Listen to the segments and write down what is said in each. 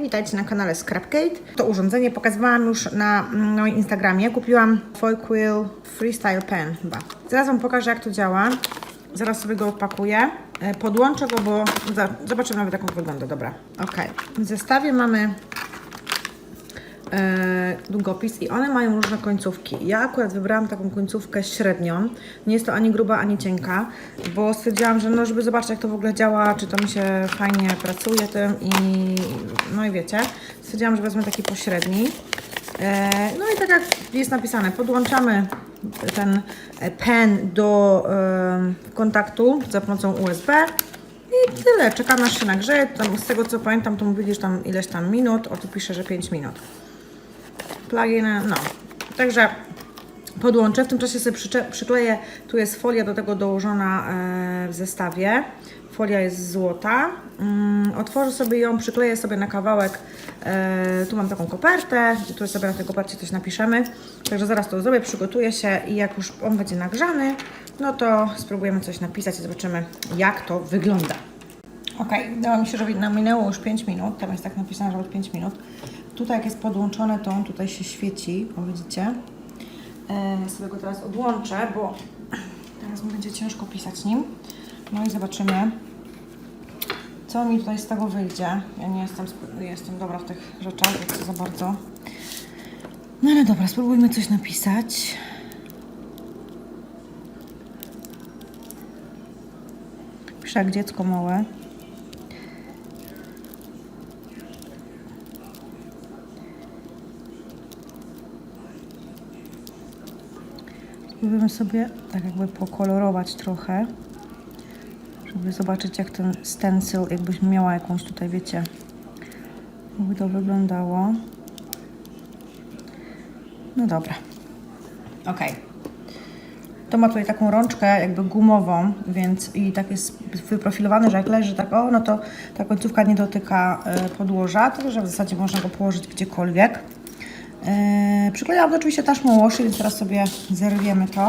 witajcie na kanale Scrapgate. To urządzenie pokazywałam już na mm, moim Instagramie. Kupiłam Foil Freestyle Pen chyba. Zaraz Wam pokażę jak to działa. Zaraz sobie go odpakuję. E, Podłączę go, bo zobaczymy nawet jak on wygląda. Dobra, ok. W zestawie mamy długopis i one mają różne końcówki. Ja akurat wybrałam taką końcówkę średnią. Nie jest to ani gruba, ani cienka, bo stwierdziłam, że no, żeby zobaczyć jak to w ogóle działa, czy to mi się fajnie pracuje tym i no i wiecie, stwierdziłam, że wezmę taki pośredni. E, no i tak jak jest napisane, podłączamy ten e, pen do e, kontaktu za pomocą USB i tyle. Czekam aż się nagrzeje. Tam, z tego co pamiętam, to mówili, że tam ileś tam minut, o tu pisze, że 5 minut plugin, no. Także podłączę, w tym czasie sobie przykleję, tu jest folia do tego dołożona e, w zestawie. Folia jest złota. Mm, otworzę sobie ją, przykleję sobie na kawałek. E, tu mam taką kopertę, tu sobie na tej kopercie coś napiszemy. Także zaraz to zrobię, przygotuję się i jak już on będzie nagrzany, no to spróbujemy coś napisać i zobaczymy jak to wygląda. Ok, wydało mi się, że minęło już 5 minut. Tam jest tak napisane, że od 5 minut. Tutaj jak jest podłączone, to on tutaj się świeci, o widzicie. E, sobie go teraz odłączę, bo teraz mi będzie ciężko pisać nim. No i zobaczymy, co mi tutaj z tego wyjdzie. Ja nie jestem, jestem dobra w tych rzeczach, więc za bardzo. No ale dobra, spróbujmy coś napisać. Piszę jak dziecko małe. Spróbujemy sobie tak jakby pokolorować trochę, żeby zobaczyć jak ten stencil, jakbyś miała jakąś tutaj, wiecie, jakby to wyglądało. No dobra. Ok. To ma tutaj taką rączkę jakby gumową, więc i tak jest wyprofilowane, że jak leży tak o, no to ta końcówka nie dotyka e, podłoża, także w zasadzie można go położyć gdziekolwiek. Przyklejałam to oczywiście taśmą washi, więc teraz sobie zerwiemy to.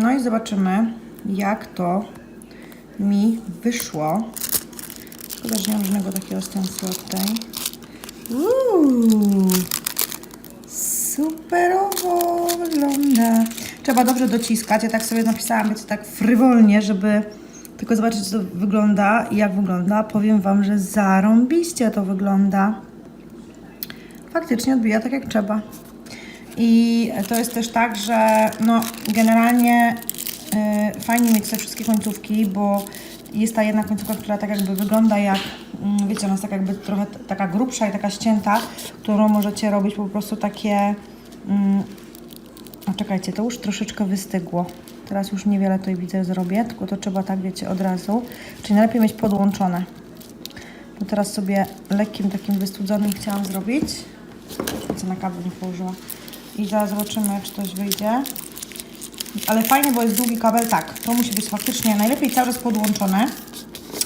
No i zobaczymy, jak to mi wyszło. Szkoda, że nie mam żadnego takiego stencila tutaj. Uuu, superowo wygląda. Trzeba dobrze dociskać. Ja tak sobie napisałam, wiecie, tak frywolnie, żeby tylko zobaczyć, co to wygląda i jak wygląda. Powiem Wam, że zarąbiście to wygląda faktycznie odbija tak jak trzeba. I to jest też tak, że no, generalnie y, fajnie mieć te wszystkie końcówki, bo jest ta jedna końcówka, która tak jakby wygląda jak, mm, wiecie, ona jest tak jakby trochę taka grubsza i taka ścięta, którą możecie robić po prostu takie... Mm, a czekajcie, to już troszeczkę wystygło. Teraz już niewiele tutaj widzę zrobię, tylko to trzeba tak, wiecie, od razu. Czyli najlepiej mieć podłączone. To teraz sobie lekkim takim wystudzonym chciałam zrobić. Co na kabel nie położyła. I zaraz zobaczymy, czy coś wyjdzie. Ale fajnie, bo jest długi kabel. Tak, to musi być faktycznie najlepiej cały czas podłączone.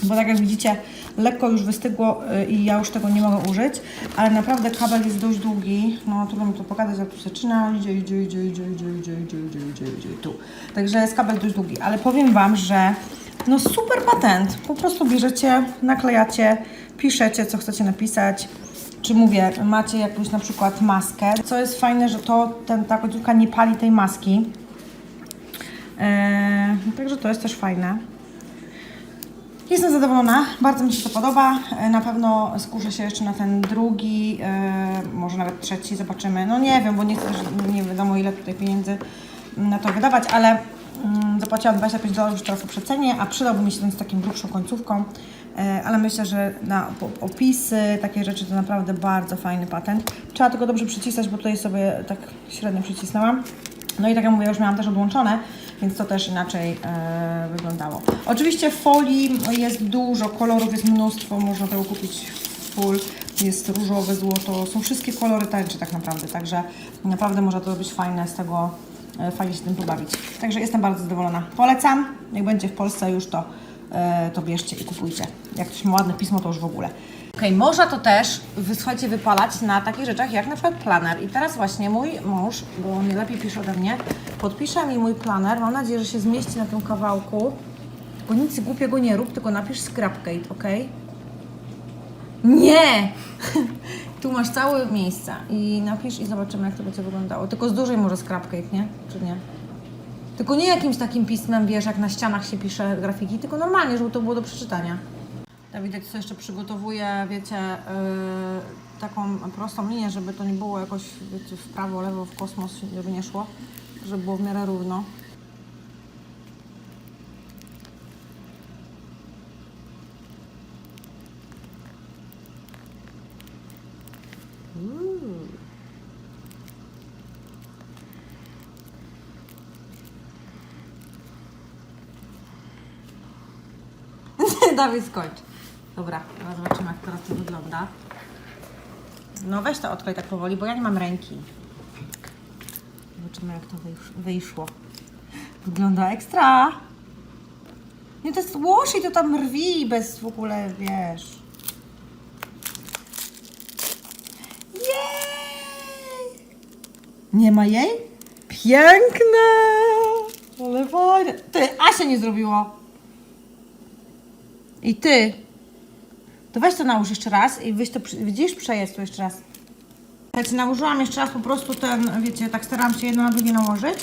Bo tak jak widzicie, lekko już wystygło y, i ja już tego nie mogę użyć. Ale naprawdę kabel jest dość długi. No trudno mi to pokazać, jak tu zaczyna. Idzie, idzie, idzie, idzie, idzie, idzie, idzie, idzie, idzie, idzie, tu. Także jest kabel dość długi. Ale powiem Wam, że no super patent. Po prostu bierzecie, naklejacie, piszecie, co chcecie napisać. Czy mówię, macie jakąś na przykład maskę. Co jest fajne, że to ten, ta końcówka nie pali tej maski. Eee, także to jest też fajne. Jestem zadowolona, bardzo mi się to podoba. E, Na pewno skuszę się jeszcze na ten drugi, e, może nawet trzeci, zobaczymy. No nie wiem, bo nie chcę, też- nie wiadomo ile tutaj pieniędzy na to wydawać, ale zapłaciłam 25 dolarów już teraz po przecenie, a przydałby mi się ten z taką grubszą końcówką. E, ale myślę, że na opisy, takie rzeczy to naprawdę bardzo fajny patent. Trzeba tylko dobrze przycisnąć, bo tutaj sobie tak średnio przycisnęłam. No i tak jak mówię, już miałam też odłączone, więc to też inaczej e, wyglądało. Oczywiście w folii jest dużo, kolorów jest mnóstwo, można tego kupić full. Jest różowe, złoto, są wszystkie kolory tańcze tak naprawdę, także naprawdę można to robić fajne z tego, fajnie się tym pobawić. Także jestem bardzo zadowolona. Polecam, jak będzie w Polsce już to, e, to bierzcie i kupujcie. Jak ktoś ma ładne pismo, to już w ogóle. Okej, można to też, słuchajcie, wypalać na takich rzeczach jak na przykład planer. I teraz właśnie mój mąż, bo on lepiej pisze ode mnie, podpisze mi mój planer. Mam nadzieję, że się zmieści na tym kawałku. Bo nic głupiego nie rób, tylko napisz Scrapgate, ok? Nie! tu masz całe miejsca i napisz i zobaczymy, jak to będzie wyglądało. Tylko z dużej może skrapkę, nie? Czy nie? Tylko nie jakimś takim pismem, wiesz, jak na ścianach się pisze grafiki, tylko normalnie, żeby to było do przeczytania. Dawidek co jeszcze przygotowuje, wiecie, yy, taką prostą linię, żeby to nie było jakoś wiecie, w prawo, lewo, w kosmos, żeby nie szło, żeby było w miarę równo. Dawid, skończ. Dobra, teraz zobaczymy, jak teraz to wygląda. No weź to odklej tak powoli, bo ja nie mam ręki. Zobaczymy, jak to wysz- wyszło. Wygląda ekstra. Nie, to jest łoż i to tam rwi bez w ogóle, wiesz. Jej! Nie ma jej? Piękne! Ale fajne. Ty, Asia nie zrobiło. I ty. To weź to nałóż jeszcze raz i weź to, widzisz, przejedź to jeszcze raz. Słuchajcie, nałożyłam jeszcze raz po prostu ten, wiecie, tak starałam się jedno na drugie nałożyć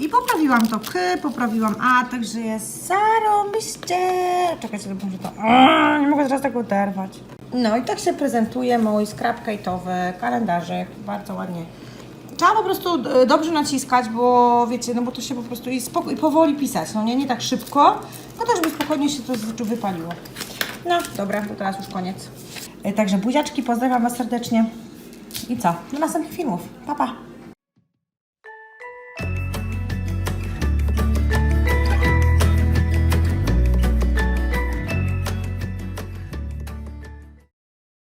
i poprawiłam to k, poprawiłam a, także jest zarąbiście. Czekajcie, może to, Aaa, nie mogę teraz tego oderwać. No i tak się prezentuje mój scrap kate'owy kalendarzyk, bardzo ładnie. Trzeba po prostu e, dobrze naciskać, bo wiecie, no bo to się po prostu i, i powoli pisać, no nie, nie tak szybko, no to żeby spokojnie się to wypaliło. No, dobra, to teraz już koniec. E, Także buziaczki, pozdrawiam Was serdecznie. I co? Do następnych filmów. Pa, pa.